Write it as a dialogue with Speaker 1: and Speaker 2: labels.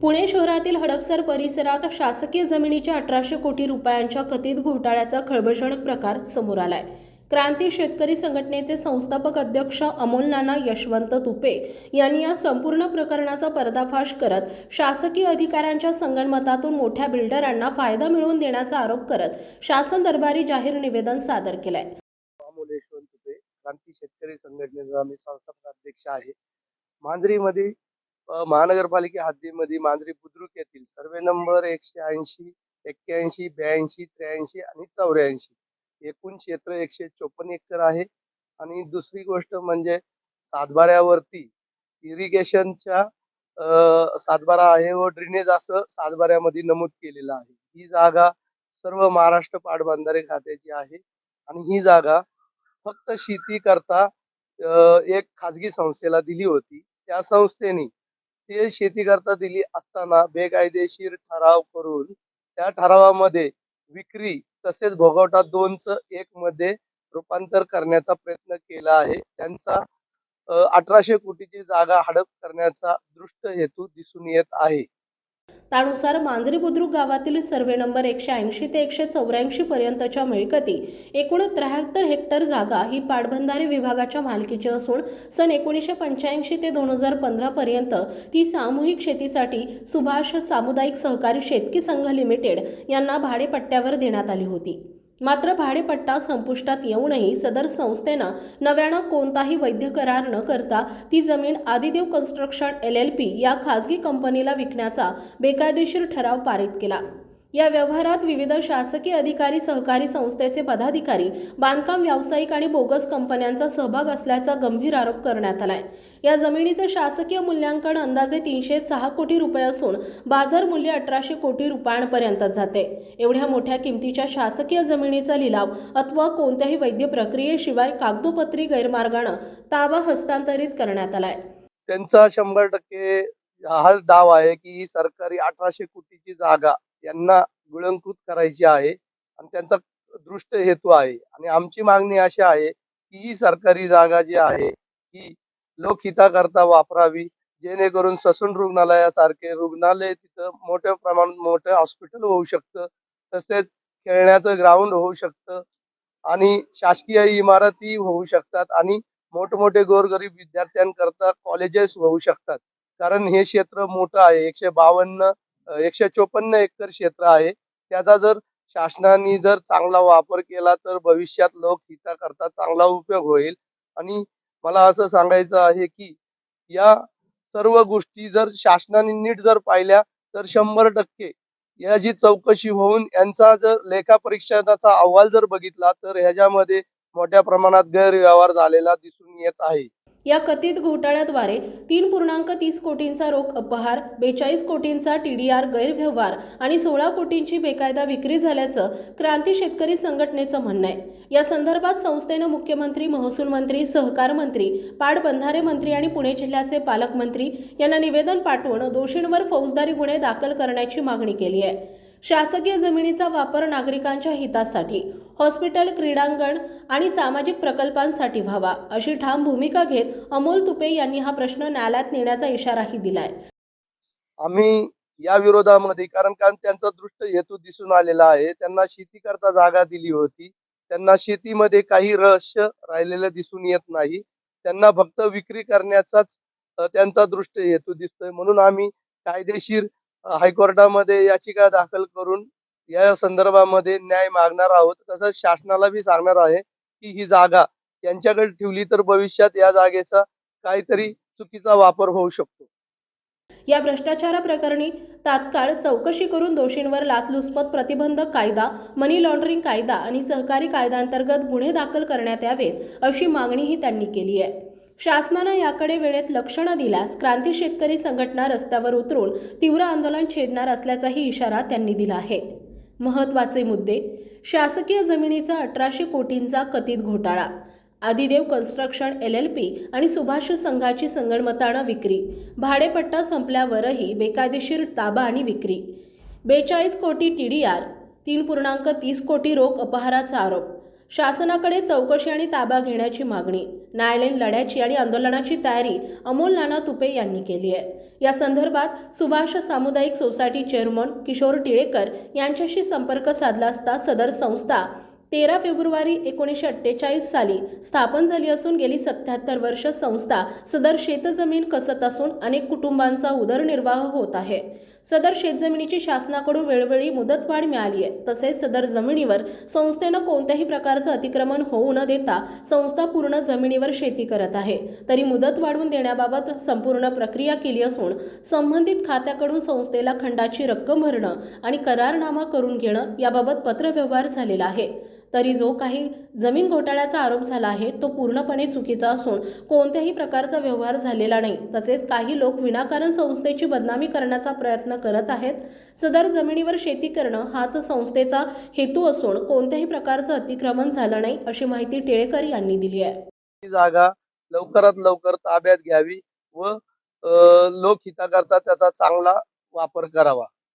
Speaker 1: पुणे शहरातील हडपसर परिसरात शासकीय जमिनीच्या अठराशे कोटी रुपयांच्या कथित घोटाळ्याचा खळबळजनक प्रकार समोर आलाय. क्रांती शेतकरी संघटनेचे संस्थापक अध्यक्ष अमोल नाना यशवंत तुपे यांनी या संपूर्ण प्रकरणाचा पर्दाफाश करत शासकीय अधिकाऱ्यांच्या संगणमतातून मोठ्या बिल्डरांना फायदा मिळवून देण्याचा आरोप करत शासन दरबारी जाहीर निवेदन सादर केलंय.
Speaker 2: अमोल यशवंत तुपे क्रांती शेतकरी संघटनेचा मी संस्थापक अध्यक्ष आहे. मांजरीमध्ये महानगरपालिका हद्दीमध्ये मांजरी बुद्रुक येथील सर्वे नंबर एकशे ऐंशी एक्क्याऐंशी ब्याऐंशी त्र्याऐंशी आणि चौऱ्याऐंशी. एकूण क्षेत्र एकशे चोपन्न एकर आहे. आणि दुसरी गोष्ट म्हणजे सातबाऱ्यावरती इरिगेशनच्या सातबारा आहे व ड्रेनेज असं सातबाऱ्यामध्ये नमूद केलेलं आहे. ही जागा सर्व महाराष्ट्र पाटबंधारे खात्याची आहे. आणि ही जागा फक्त शेती करता एक खाजगी संस्थेला दिली होती. त्या संस्थेने ते शेती करता दिली असताना बेकायदेशीर ठराव करून त्या ठरावामध्ये विक्री तसेच भोगवटा दोनच एक मध्ये रूपांतर करण्याचा प्रयत्न केला आहे. त्यांचा अठराशे कोटीची जागा हडप करण्याचा दृष्ट हेतू दिसून येत आहे.
Speaker 1: त्यानुसार मांजरी बुद्रुक गावातील सर्वे नंबर एकशे ऐंशी ते एकशे चौऱ्याऐंशी पर्यंतच्या मिळकती एकूण त्र्याहत्तर हेक्टर जागा ही पाटबंधारे विभागाच्या मालकीची असून सन एकोणीसशे पंच्याऐंशी ते दोन हजार पंधरा पर्यंत ती सामूहिक शेतीसाठी सुभाष सामुदायिक सहकारी शेतकी संघ लिमिटेड यांना भाडेपट्ट्यावर देण्यात आली होती. मात्र भाडेपट्टा संपुष्टात येऊनही सदर संस्थेनं नव्यानं कोणताही वैध करार न करता ती जमीन Adidev construction L L P या खासगी कंपनीला विकण्याचा बेकायदेशीर ठराव पारित केला. या व्यवहारात विविध शासकीय अधिकारी सहकारी संस्थेचे पदाधिकारी बांधकाम व्यावसायिक आणि बोगस कंपन्यांचा सहभाग असल्याचा गंभीर आरोप करण्यात आलाय. या जमिनीचं शासकीय मूल्यांकन अंदाजे तीनशे सहा कोटी रुपये असून बाजार मूल्य अठराशे कोटी रुपयांपर्यंत जाते. एवढ्या मोठ्या किमतीच्या शासकीय जमिनीचा लिलाव अथवा कोणत्याही वैद्य प्रक्रियेशिवाय कागदोपत्री गैरमार्गानं ताबा हस्तांतरित करण्यात आलाय.
Speaker 2: त्यांचा शंभर टक्के हा दावा आहे की ही सरकारी अठराशे कोटीची जागा यांना गुळंकृत करायची आहे आणि त्यांचा दृष्ट हेतू आहे. आणि आमची मागणी अशी आहे की ही सरकारी जागा जी आहे ही लोकहिताकरता वापरावी जेणेकरून ससून रुग्णालयासारखे रुग्णालय तिथं मोठ्या प्रमाणात मोठं हॉस्पिटल होऊ शकतं तसेच खेळण्याचं ग्राउंड होऊ शकतं आणि शासकीय इमारती होऊ शकतात आणि मोठमोठे गोरगरीब विद्यार्थ्यांकरता कॉलेजेस होऊ शकतात. कारण हे क्षेत्र मोठं आहे एकशे बावन्न एकशे चोपन्न एकर क्षेत्र आहे. त्याचा जर शासनाने जर चांगला वापर केला तर भविष्यात लोक हिताकरता चांगला उपयोग होईल. आणि मला असं सांगायचं आहे की या सर्व गोष्टी जर शासनाने नीट जर पाहिल्या तर शंभर टक्के याची चौकशी होऊन यांचा जर लेखा परीक्षणाचा अहवाल जर बघितला तर ह्याच्यामध्ये मोठ्या प्रमाणात गैरव्यवहार झालेला दिसून येत आहे.
Speaker 1: या कथित घोटाळ्याद्वारे तीन पूर्णांक तीस कोटींचा रोख अपहार बेचाळीस कोटींचा टी डी आर गैरव्यवहार आणि सोळा कोटींची बेकायदा विक्री झाल्याचं क्रांती शेतकरी संघटनेचं म्हणणं आहे. या संदर्भात संस्थेनं मुख्यमंत्री महसूल मंत्री सहकार मंत्री पाटबंधारे मंत्री आणि पुणे जिल्ह्याचे पालकमंत्री यांना निवेदन पाठवून दोषींवर फौजदारी गुन्हे दाखल करण्याची मागणी केली आहे. शासकीय जमिनीचा वापर नागरिकांच्या हितासाठी हॉस्पिटल क्रीडांगण आणि सामाजिक प्रकल्पांसाठी व्हावा अशी ठाम भूमिका घेत अमोल तुपे यांनी हा प्रश्न न्यायालयात नेण्याचा इशाराही दिलाय.
Speaker 2: आम्ही या विरोधामध्ये कारण कारण त्यांचा दृष्ट हेतू दिसून आलेला आहे त्यांना शेती करता जागा दिली होती त्यांना शेतीमध्ये काही रहस्य राहिलेलं दिसून येत नाही त्यांना फक्त विक्री करण्याचाच त्यांचा दृष्ट हेतू दिसतोय म्हणून आम्ही कायदेशीर हायकोर्टामध्ये याचिका दाखल करून या संदर्भामध्ये न्याय मागणार आहोत. तसंच शासनाला बी सांगणार आहे की ही जागा त्यांच्याकडे ठेवली तर भविष्यात या जागेचा काहीतरी चुकीचा वापर होऊ शकतो.
Speaker 1: या भ्रष्टाचाराप्रकरणी तात्काळ चौकशी करून दोषींवर लाचलुचपत प्रतिबंधक कायदा मनी लॉन्ड्रिंग कायदा आणि सहकारी कायद्यांतर्गत गुन्हे दाखल करण्यात यावेत अशी मागणीही त्यांनी केली आहे. शासनानं याकडे वेळेत लक्ष न दिल्यास क्रांती शेतकरी संघटना रस्त्यावर उतरून तीव्र आंदोलन छेडणार असल्याचाही इशारा त्यांनी दिला आहे. महत्त्वाचे मुद्दे. शासकीय जमिनीचा अठराशे कोटींचा कथित घोटाळा. Adidev construction L L P आणि सुभाष संघाची संगणमतानं विक्री. भाडेपट्टा संपल्यावरही बेकायदेशीर ताबा आणि विक्री. बेचाळीस कोटी टी डी आर तीन पूर्णांक तीस कोटी रोख अपहाराचा आरोप. शासनाकडे चौकशी आणि ताबा घेण्याची मागणी न्यायालयीन लढ्याची आणि आंदोलनाची तयारी अमोल नाना तुपे यांनी केली आहे. या संदर्भात सुभाष सामुदायिक सोसायटी चेअरमन किशोर टिळेकर यांच्याशी संपर्क साधला असता सदर संस्था तेरा फेब्रुवारी एकोणीसशे अठ्ठेचाळीस साली स्थापन झाली असून गेली सत्याहत्तर वर्ष संस्था सदर शेतजमीन कसत असून अनेक कुटुंबांचा उदरनिर्वाह होत आहे. सदर शेतजमिनीची शासनाकडून वेळोवेळी मुदतवाढ मिळाली आहे. तसेच सदर जमिनीवर संस्थेनं कोणत्याही प्रकारचं अतिक्रमण होऊ न देता संस्था पूर्ण जमिनीवर शेती करत आहे. तरी मुदत वाढवून देण्याबाबत संपूर्ण प्रक्रिया केली असून संबंधित खात्याकडून संस्थेला खंडाची रक्कम भरणं आणि करारनामा करून घेणं याबाबत पत्रव्यवहार झालेला आहे. तरी जो काही जमीन घोटाळ्याचा आरोप झाला आहे तो पूर्णपणे चुकीचा असून कोणत्याही प्रकारचा व्यवहार झालेला नाही. तसेच काही लोक विनाकारण संस्थेची बदनामी करण्याचा प्रयत्न करत आहेत. सदर जमिनीवर शेती करणं हाच संस्थेचा हेतू असून कोणत्याही प्रकारचं अतिक्रमण झालं नाही अशी माहिती टिळेकर यांनी दिली आहे.
Speaker 2: जागा लवकरात लवकर ताब्यात घ्यावी व अ, लोकहिताकरता त्याचा चांगला वापर करावा.